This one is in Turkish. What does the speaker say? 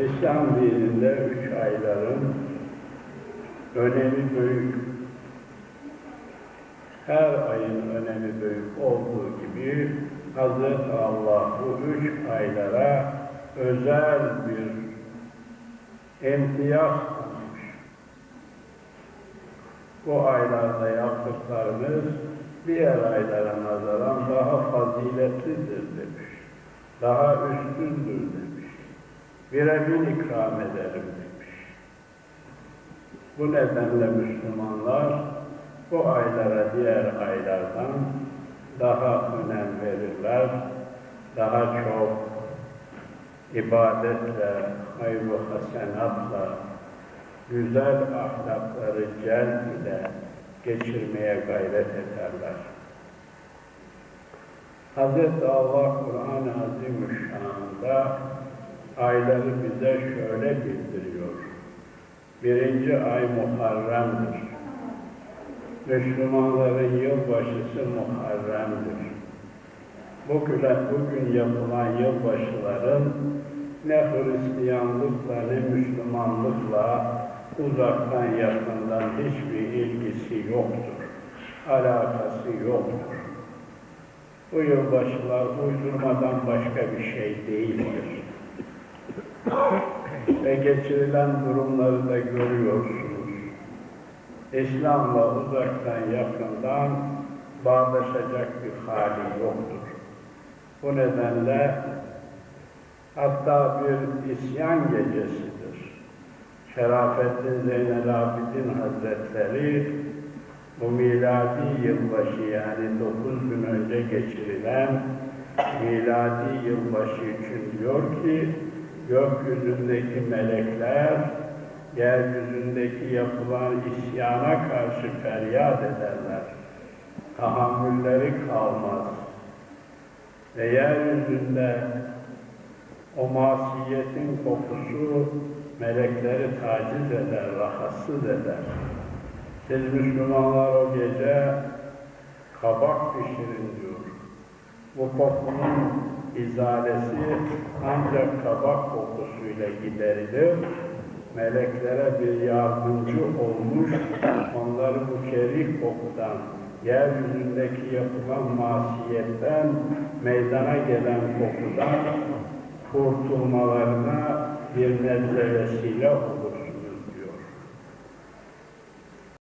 İslam dininde üç ayların önemi büyük. Her ayın önemi büyük olduğu gibi Hz. Allah bu üç aylara özel bir imtiyaz tanımış. Bu aylarda yaptıklarınız diğer aylara nazaran daha faziletlidir demiş. Daha üstündür demiş. Birebir ikram ederim demiş. Bu nedenle Müslümanlar bu aylara diğer aylardan daha önem verirler. Daha çok ibadetle, hayır hasenatla, güzel ahlakları celb ile geçirmeye gayret ederler. Hz. Allah Kur'an-ı Azimüşşan'da ayları bize şöyle bildiriyor. Birinci ay Muharrem'dir. Müslümanların yılbaşısı Muharrem'dir. Bugün, bugün yapılan yılbaşıların ne Hristiyanlıkla ne Müslümanlıkla uzaktan yakından hiçbir ilgisi yoktur. Alakası yoktur. Bu yılbaşılar uydurmadan başka bir şey değildir. Ve geçirilen durumları da görüyorsunuz. İslam'la uzaktan yakından bağdaşacak bir hali yoktur. Bu nedenle hatta bir isyan gecesidir. Şerafettin Zeynel Abidin Hazretleri bu miladi yılbaşı yani 9 gün önce geçirilen miladi yılbaşı için diyor ki gökyüzündeki melekler yeryüzündeki yapılan isyana karşı feryat ederler. Tahammülleri kalmaz. Ve yeryüzünde o masiyetin kokusu melekleri taciz eder, rahatsız eder. Siz Müslümanlar o gece kabak pişirin diyor. Bu kokunun izalesi ancak kabak kokusuyla giderilir. Meleklere bir yardımcı olmuş, onları bu kerih kokudan, yeryüzündeki yapılan masiyetten, meydana gelen kokudan kurtulmalarına bir nebze vesile olur.